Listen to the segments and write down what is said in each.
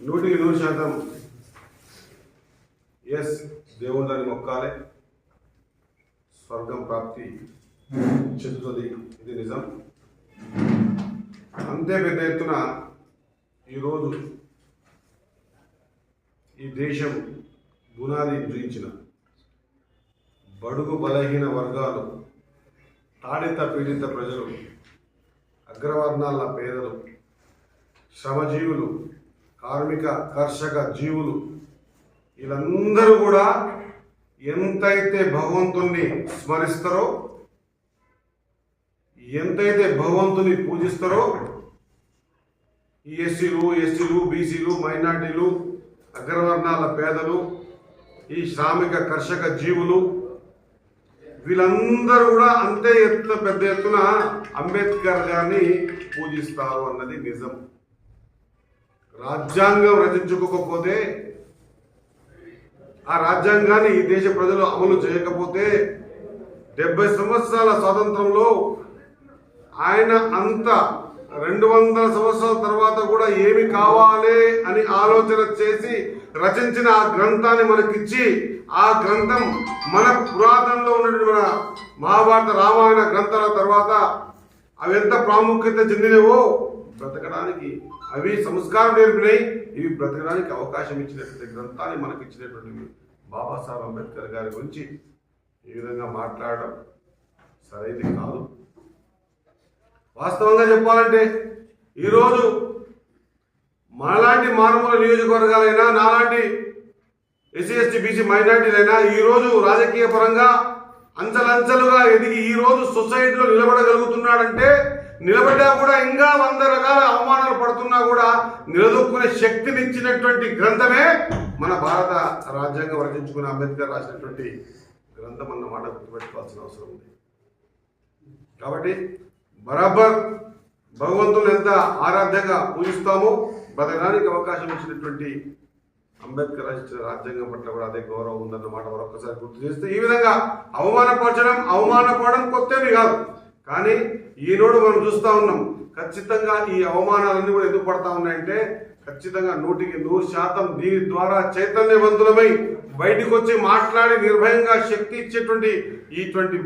నూటికి నూరు శాతం ఎస్ దేవుళ్ళని మొక్కాలే. స్వర్గం ప్రాప్తి చెందుతుంది. ఇది నిజం. అంతే పెద్ద ఎత్తున ఈరోజు ఈ దేశం బునాది గురించిన బడుగు బలహీన వర్గాలు తాడిత పీడిత ప్రజలు అగ్రవర్ణాల పేదలు శ్రమజీవులు కార్మిక కర్షక జీవులు వీళ్ళందరూ కూడా ఎంతైతే భగవంతుణ్ణి స్మరిస్తారో ఎంతైతే భగవంతుని పూజిస్తారో ఈ ఎస్సీలు ఎస్సీలు బీసీలు మైనార్టీలు అగ్రవర్ణాల పేదలు ఈ శ్రామిక కర్షక జీవులు వీళ్ళందరూ కూడా అంతే ఎత్తు పెద్ద ఎత్తున అంబేద్కర్ గారిని పూజిస్తారు అన్నది నిజం. రాజ్యాంగం రచించుకోకపోతే ఆ రాజ్యాంగాన్ని ఈ దేశ ప్రజలు అమలు చేయకపోతే డెబ్బై సంవత్సరాల స్వాతంత్రంలో ఆయన అంత రెండు వందల సంవత్సరాల తర్వాత కూడా ఏమి కావాలి అని ఆలోచన చేసి రచించిన ఆ గ్రంథాన్ని మనకిచ్చి ఆ గ్రంథం మన పురాతనలో ఉన్నటువంటి మన మహాభారత రామాయణ గ్రంథాల తర్వాత అవి ఎంత ప్రాముఖ్యత చెందినవో బ్రతకడానికి అవి సంస్కారం నేర్పినాయి ఇవి బ్రతకడానికి అవకాశం ఇచ్చినటువంటి గ్రంథాన్ని మనకి ఇచ్చినటువంటి బాబాసాహెబ్ అంబేద్కర్ గారి గురించి ఈ విధంగా మాట్లాడడం సరైనది కాదు. వాస్తవంగా చెప్పాలంటే ఈరోజు మాలాంటి మానవుల నియోజకవర్గాలైనా నాలాంటి ఎస్సీ ఎస్టీ బీసీ మైనార్టీలైనా ఈరోజు రాజకీయ పరంగా అంచలంచలుగా ఎదిగి ఈరోజు సొసైటీలో నిలబడగలుగుతున్నాడంటే నిలబడ్డా కూడా ఇంకా వంద రకాల అవమానాలు పడుతున్నా కూడా నిలదొక్కునే శక్తిని ఇచ్చినటువంటి గ్రంథమే మన భారత రాజ్యాంగం రచించుకున్న అంబేద్కర్ రాసినటువంటి గ్రంథం అన్నమాట గుర్తుపెట్టుకోవాల్సిన అవసరం ఉంది. కాబట్టి బరాబర్ భగవంతుని ఎంత ఆరాధ్యంగా పూజిస్తామో బతకడానికి అవకాశం ఇచ్చినటువంటి అంబేద్కర్ రచించిన రాజ్యాంగం పట్ల కూడా అదే గౌరవం ఉందన్నమాట మరొకసారి గుర్తు చేస్తే ఈ విధంగా అవమానపరచడం అవమానపడడం కొత్తవి కాదు. కానీ ఈనాడు మనం చూస్తా ఉన్నాం ఖచ్చితంగా ఈ అవమానాలన్నీ కూడా ఎందుకు పడతా ఉన్నాయంటే ఖచ్చితంగా నూటికి నూరు శాతం దీని ద్వారా చైతన్యవంతులమై బయటకు వచ్చి మాట్లాడి నిర్భయంగా శక్తి ఇచ్చేటువంటి ఈటువంటి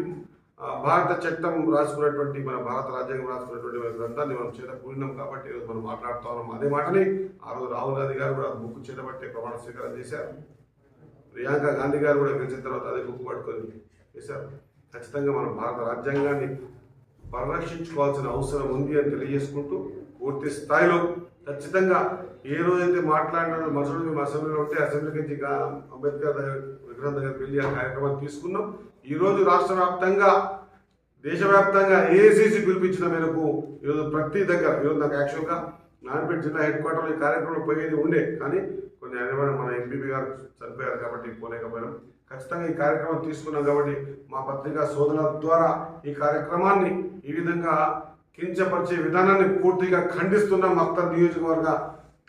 భారత చట్టం రాసుకున్నటువంటి మన భారత రాజ్యాంగం రాసుకున్నటువంటి మన గ్రంథాన్ని మనం చేత కూడినాం కాబట్టి ఈరోజు మనం మాట్లాడుతా ఉన్నాం. అదే మాటని ఆ రోజు రాహుల్ గాంధీ గారు కూడా బుక్ చేతబట్టే ప్రమాణ స్వీకారం చేశారు. ప్రియాంక గాంధీ గారు కూడా గెలిచిన తర్వాత అదే బుక్ పట్టుకొని చేశారు. ఖచ్చితంగా మనం భారత రాజ్యాంగాన్ని పరిరక్షించుకోవాల్సిన అవసరం ఉంది అని తెలియజేసుకుంటూ పూర్తి స్థాయిలో ఖచ్చితంగా ఏ రోజైతే మాట్లాడినారో మరుసటి మేము అసెంబ్లీలో ఉంటే అసెంబ్లీకి నుంచి అంబేద్కర్ దగ్గర విగ్రహం దగ్గర వెళ్ళి ఆ కార్యక్రమాన్ని తీసుకున్నాం. ఈరోజు రాష్ట్ర వ్యాప్తంగా దేశవ్యాప్తంగా ఏసీసీ పిలిపించిన మేరకు ఈరోజు ప్రతి దగ్గర ఈరోజు నాకు యాక్చువల్గా నారాయణపేట జిల్లా హెడ్ క్వార్టర్లో ఈ కార్యక్రమంలో పోయేది ఉండే కానీ కొన్ని అనివార్య మన ఎంపీపీ గారు చనిపోయారు కాబట్టి పోలేకపోయాం. ఖచ్చితంగా ఈ కార్యక్రమం తీసుకున్నాం కాబట్టి మా పత్రికా సోదరుల ద్వారా ఈ కార్యక్రమాన్ని ఈ విధంగా కించపరిచే విధానాన్ని పూర్తిగా ఖండిస్తున్నాం. మక్తర్ నియోజకవర్గ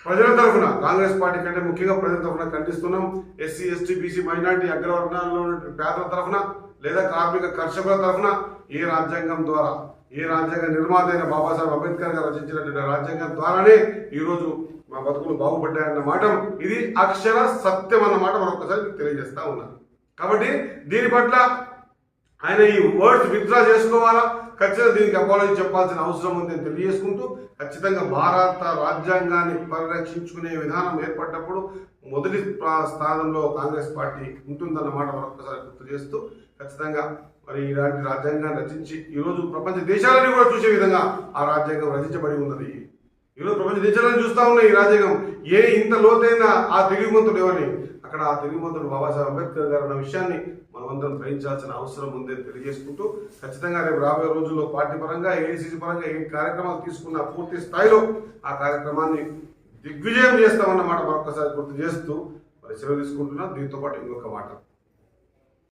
ప్రజల తరఫున కాంగ్రెస్ పార్టీ కంటే ముఖ్యంగా ప్రజల తరఫున ఖండిస్తున్నాం. ఎస్సీ ఎస్టీ బీసీ మైనార్టీ అగ్రవర్ణాల్లో పేదల తరఫున లేదా కార్మిక కర్షకుల తరఫున ఏ రాజ్యాంగం ద్వారా ఏ రాజ్యాంగ నిర్మాత అయిన బాబాసాహెబ్ అంబేద్కర్ గారు రచించినటువంటి రాజ్యాంగం ద్వారానే ఈరోజు మా బతుకులు బాగుపడ్డాయన్న మాట ఇది అక్షర సత్యం అన్నమాట మరొకసారి మీకు తెలియజేస్తా ఉన్నాను కాబట్టి దీని పట్ల ఆయన ఈ వర్డ్స్ విత్డ్రా చేసుకోవాలా? ఖచ్చితంగా దీనికి అపాలజీ చెప్పాల్సిన అవసరం ఉంది తెలియజేసుకుంటూ ఖచ్చితంగా భారత రాజ్యాంగాన్ని పరిరక్షించుకునే విధానం ఏర్పడ్డప్పుడు మొదటి స్థానంలో కాంగ్రెస్ పార్టీ ఉంటుందన్నమాట మరొకసారి గుర్తు చేస్తూ ఖచ్చితంగా మరి ఇలాంటి రాజ్యాంగాన్ని రచించి ఈరోజు ప్రపంచ దేశాలని కూడా చూసే విధంగా ఆ రాజ్యాంగం రచించబడి ఉన్నది. ఈరోజు ప్రపంచ దేశాలను చూస్తా ఉన్నాయి ఈ రాజ్యాంగం ఏ ఇంత లోతైన ఆ తెలివిమంతుడు ఎవరిని? అక్కడ ఆ తెలివిమంతుడు బాబాసాహెబ్ అంబేద్కర్ గారు అన్న విషయాన్ని మనమందరం గ్రహించాల్సిన అవసరం ఉందని తెలియజేసుకుంటూ ఖచ్చితంగా రేపు రాబోయే రోజుల్లో పార్టీ పరంగా ఏఐసిసి పరంగా ఏ కార్యక్రమాలు తీసుకున్న పూర్తి స్థాయిలో ఆ కార్యక్రమాన్ని దిగ్విజయం చేస్తామన్నమాట మరొకసారి గుర్తు చేస్తూ మరి సెలవు తీసుకుంటున్నా. దీంతో పాటు ఇంకొక మాట.